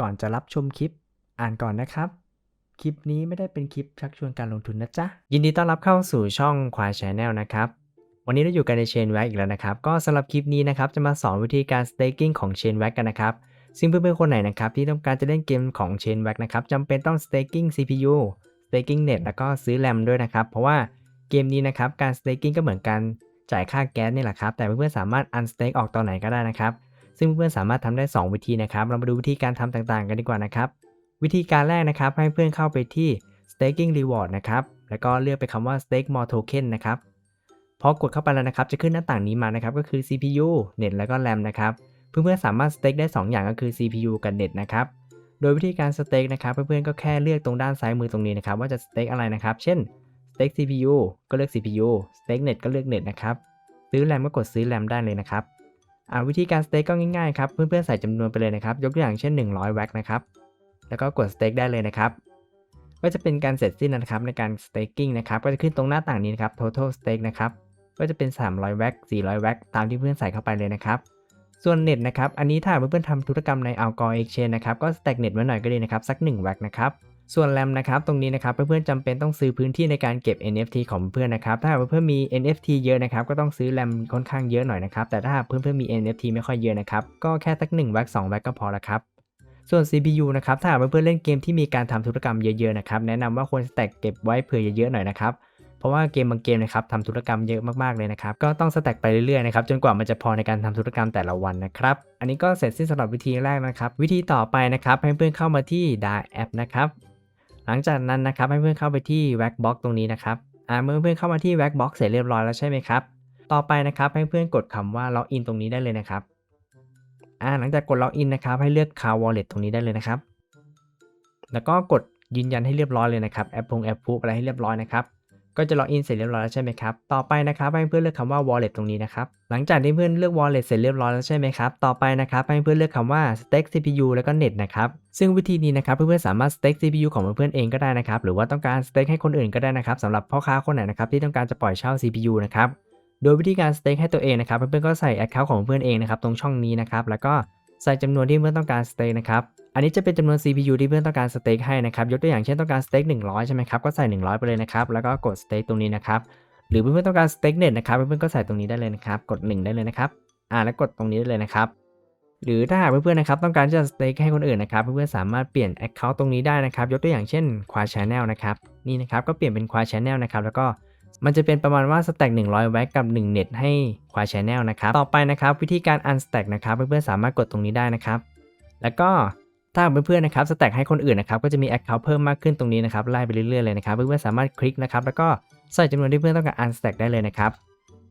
ก่อนจะรับชมคลิป อ่านก่อนนะครับ คลิปนี้ไม่ได้เป็นคลิปชักชวนการลงทุนนะจ๊ะ ยินดีต้อนรับเข้าสู่ช่องควายชาแนลนะครับ วันนี้เราอยู่กันในเชนแว็กอีกแล้วนะครับ ก็สำหรับคลิปนี้นะครับจะมาสอนวิธีการ staking ของเชนแว็กกันนะครับ ซึ่งเพื่อนๆคนไหนนะครับที่ต้องการจะเล่นเกมของ Chain w a c นะครับจำเป็นต้อง staking CPU staking net แล้วก็ซื้อ RAM ด้วยนะครับ เพราะว่าเกมนี้นะครับการ staking ก็เหมือนการจ่ายค่าแก๊สนี่แหละครับ แต่เพื่อนๆสามารถ unstake ออกตอนไหนก็ได้นะครับ ซึ่งเพื่อนสามารถทำได้ 2 วิธีนะครับ เรามาดูวิธีการทำต่างๆ กันดีกว่านะครับ วิธีการแรกนะครับ ให้เพื่อนเข้าไปที่ staking reward นะครับ แล้วก็เลือกไปคำว่า stake more token นะครับพอกดเข้าไปแล้วนะครับ จะขึ้นหน้าต่างนี้มานะครับ ก็คือ CPU net แล้วก็ RAM นะครับ เพื่อนๆสามารถสเต็กได้ 2 อย่างก็คือ CPU กับ Net นะครับ โดยวิธีการสเต็กนะครับ เพื่อนๆก็แค่เลือกตรงด้านซ้ายมือตรงนี้นะครับ ว่าจะสเต็กอะไรนะครับ เช่นสเต็ก CPU ก็เลือก CPU สเต็ก Net ก็เลือก Net นะครับ ซื้อ RAM ก็กดซื้อ RAM ได้เลยนะครับ วิธีการสเต็กก็ง่ายๆครับเพื่อนๆใส่จำนวนไปเลยนะครับ ยกตัวอย่างเช่น 100 แว็กนะครับแล้วก็กดสเต็กได้เลยนะครับก็จะเป็นการเสร็จสิ้นนะครับในการ staking นะครับก็จะขึ้นตรงหน้าต่างนี้นะครับ total stake นะครับก็จะเป็น 300 แว็ก400 แว็กตามที่เพื่อนใส่เข้าไปเลยนะครับ ส่วนเน็ตนะครับ อันนี้ถ้าเพื่อนๆทำธุรกรรมใน Algor Exchange นะครับ ก็สแต็กเน็ตไว้หน่อยก็ดีนะครับ สัก 1 แว็กนะครับ ส่วน RAM นะครับตรงนี้นะครับเพื่อนๆจำเป็นต้องซื้อพื้นที่ในการเก็บ NFT ของเพื่อนนะครับถ้าเพื่อนๆมี NFT เยอะนะครับก็ต้องซื้อ RAM ค่อนข้างเยอะหน่อยนะครับแต่ถ้าเพื่อนๆมี NFT ไม่ค่อยเยอะนะครับก็แค่สัก1แว็ก2แว็กก็พอละครับส่วน CPU นะครับถ้าเพื่อนๆเล่นเกมที่มีการทำธุรกรรมเยอะๆนะครับแนะนำว่าควรสแต็กเก็บไว้เผื่อเยอะๆหน่อยนะครับเพราะว่าเกมบางเกมนะครับทำธุรกรรมเยอะมากๆเลยนะครับก็ต้องสแต็กไปเรื่อยๆนะครับจนกว่ามันจะพอในการทำธุรกรรมแต่ละวันนะครับอันนี้ก็เสร็จสิ้นสำหรับวิธีแรกนะครับ วิธีต่อไปนะครับให้เพื่อนเข้ามาที่ d a แอปนะครับ หลังจากนั้นนะครับให้เพื่อนเข้าไปที่ w a c Box ตรงนี้นะครับอ่าเมื่อเพื่อนเข้ามาที่ w a c Box เสร็จเรียบร้อยแล้วใช่ไหมครับ ต่อไปนะครับให้เพื่อนกดคำว่าล็อกอินตรงนี้ได้เลยนะครับอ่าหลังจากกดล็อกอินนะครับให้เลือก Car Wallet ตรงนี้ได้เลยนะครับ แล้วก็กดยืนยันให้เรียบร้อยเลยนะครับแอปพงแอปพูอะไรให้เรียบร้อยนะครับ ก็จะล็อกอินเสร็จเรียบร้อยแล้วใช่ไหมครับ ต่อไปนะครับให้เพื่อนเลือกคำว่า wallet ตรงนี้นะครับ หลังจากที่เพื่อนเลือก wallet เสร็จเรียบร้อยแล้วใช่ไหมครับ ต่อไปนะครับให้เพื่อนเลือกคำว่า stake CPU แล้วก็ net นะครับ ซึ่งวิธีนี้นะครับเพื่อนๆสามารถ stake CPU ของเพื่อนๆเองก็ได้นะครับ หรือว่าต้องการ stake ให้คนอื่นก็ได้นะครับสำหรับพ่อค้าคนไหนนะครับที่ต้องการจะปล่อยเช่า CPU นะครับ โดยวิธีการ stake ให้ตัวเองนะครับเพื่อนๆก็ใส่ account ของเพื่อนเองนะครับตรงช่องนี้นะครับแล้วก็ใส่จำนวนที่เพื่อนต้องการ stake นะครับ อันนี้จะเป็นจำนวน CPU ที่เพื่อนต้องการ stake ให้นะครับ ยกตัวอย่างเช่นต้องการ stake 100 ใช่ไหมครับ ก็ใส่ 100 ไปเลยนะครับ แล้วก็กด stake ตรงนี้นะครับ หรือเพื่อนๆต้องการ stake net นะครับ เพื่อนๆก็ใส่ตรงนี้ได้เลยนะครับ กด 1 ได้เลยนะครับ อ่า แล้วกดตรงนี้ได้เลยนะครับ หรือถ้าหากเพื่อนๆนะครับต้องการจะ stake ให้คนอื่นนะครับ เพื่อนๆสามารถเปลี่ยน account ตรงนี้ได้นะครับ ยกตัวอย่างเช่นควา channel นะครับ นี่นะครับ ก็เปลี่ยนเป็นควา channel นะครับ แล้วก็มันจะเป็นประมาณว่า stack 100แว็กกับ1 net ให้ควา channel นะครับ ต่อไปนะครับวิธีการ unstack นะครับ เพื่อนๆสามารถกดตรงนี้ได้นะครับ แล้วก็ ถ้าเพื่อนๆนะครับสแต็กให้คนอื่นนะครับก็จะมี Account เพิ่มมากขึ้นตรงนี้นะครับไล่ไปเรื่อยๆเลยนะครับเพื่อนๆสามารถคลิกนะครับแล้วก็ใส่จำนวนที่เพื่อนต้องการ unstack ได้เลยนะครับ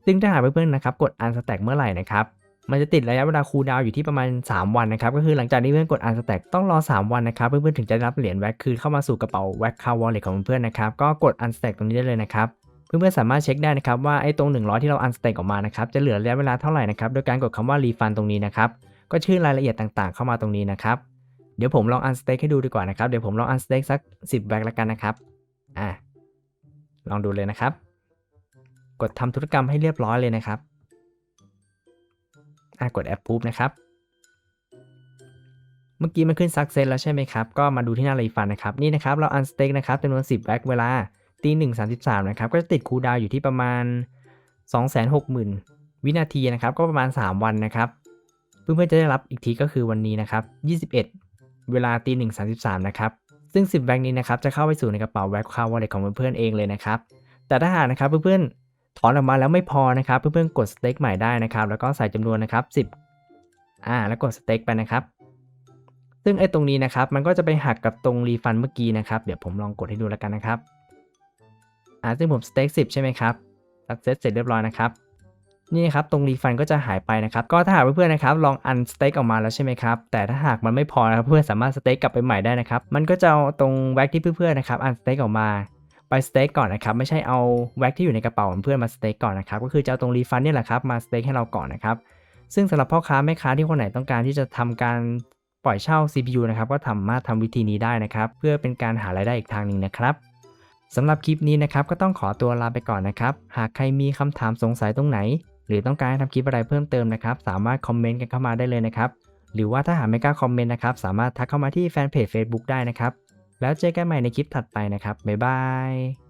ซึ่งถ้าหากเพื่อนๆนะครับกด unstack เมื่อไหร่นะครับมันจะติดระยะเวลาคูลดาวอยู่ที่ประมาณ 3 วันนะครับก็คือหลังจากที่เพื่อนกด unstack ต้องรอ 3 วันนะครับเพื่อนๆถึงจะรับเหรียญแว็กคืนเข้ามาสู่กระเป๋าแว็กคาวอลเล็ตของเพื่อนๆนะครับก็กด unstack ตรงนี้ได้เลยนะครับเพื่อนๆสามารถเช็คได้นะครับว่าไอ้ตรง 100 ที่เรา unstack ออกมานะครับจะเหลือระยะเวลาเท่าไหร่นะครับโดยการกดคำว่า refund ตรงนี้นะครับก็ชื่อรายละเอียดต่างๆ เข้ามาตรงนี้นะครับ เดี๋ยวผมลอง unstake ให้ดูดีกว่านะครับ เดี๋ยวผมลอง unstake สัก 10แว็กแล้วกันนะครับ อ่าลองดูเลยนะครับ กดทำธุรกรรมให้เรียบร้อยเลยนะครับ อ่ากด approve นะครับ เมื่อกี้มันขึ้น success แล้วใช่ไหมครับ ก็มาดูที่หน้า refund นะครับ นี่นะครับ เรา unstake นะครับจำนวน 10แว็กเวลาตีหนึ่งสามสิบสามนะครับ ก็จะติดคูดาวอยู่ที่ประมาณ260,000วินาทีนะครับ ก็ประมาณ 3 วันนะครับ เพื่อนๆจะได้รับอีกทีก็คือวันนี้นะครับ21 เวลาตีหนึ่งสามสิบสามนะครับ ซึ่ง 10แว็กนี้นะครับจะเข้าไปสู่ในกระเป๋าแว็กคาวอลเล็ตของเพื่อนๆเองเลยนะครับ แต่ถ้าหากนะครับเพื่อนๆถอนออกมาแล้วไม่พอนะครับเพื่อนๆกดสเต็กใหม่ได้นะครับ แล้วก็ใส่จำนวนนะครับ10อ่าแล้วกดสเต็กไปนะครับ ซึ่งไอ้ตรงนี้นะครับมันก็จะไปหักกับตรงรีฟันเมื่อกี้นะครับ เดี๋ยวผมลองกดให้ดูแล้วกันนะครับอ่าซึ่งผมสเต็ก10 ใช่ไหมครับสักเซตเสร็จเรียบร้อยนะครับ นี่ครับตรงรีฟันก็จะหายไปนะครับก็ถ้าหากเพื่อนๆนะครับลองอันสเต็กออกมาแล้วใช่ไหมครับแต่ถ้าหากมันไม่พอนะครับเพื่อนสามารถสเต็กกลับไปใหม่ได้นะครับมันก็จะเอาตรงแว็กที่เพื่อนๆนะครับอันสเต็กออกมาไปสเต็กก่อนนะครับไม่ใช่เอาแว็กที่อยู่ในกระเป๋าของเพื่อนมาสเต็กก่อนนะครับก็คือจะเอาตรงรีฟันนี่แหละครับมาสเต็กให้เราก่อนนะครับซึ่งสำหรับพ่อค้าแม่ค้าที่คนไหนต้องการที่จะทำการปล่อยเช่า CPU นะครับก็สามารถทำวิธีนี้ได้นะครับ เพื่อเป็นการหารายได้อีกทางหนึ่งนะครับสำหรับคลิปนี้นะครับก็ต้องขอตัวลาไปก่อนนะครับ หากใครมีคำถามสงสัยตรงไหน หรือต้องการให้ทำคลิปอะไรเพิ่มเติมนะครับ สามารถคอมเมนต์กันเข้ามาได้เลยนะครับ หรือว่าถ้าหาไม่กล้าคอมเมนต์นะครับ สามารถทักเข้ามาที่แฟนเพจ Facebook ได้นะครับ แล้วเจอกันใหม่ในคลิปถัดไปนะครับ บ๊ายบาย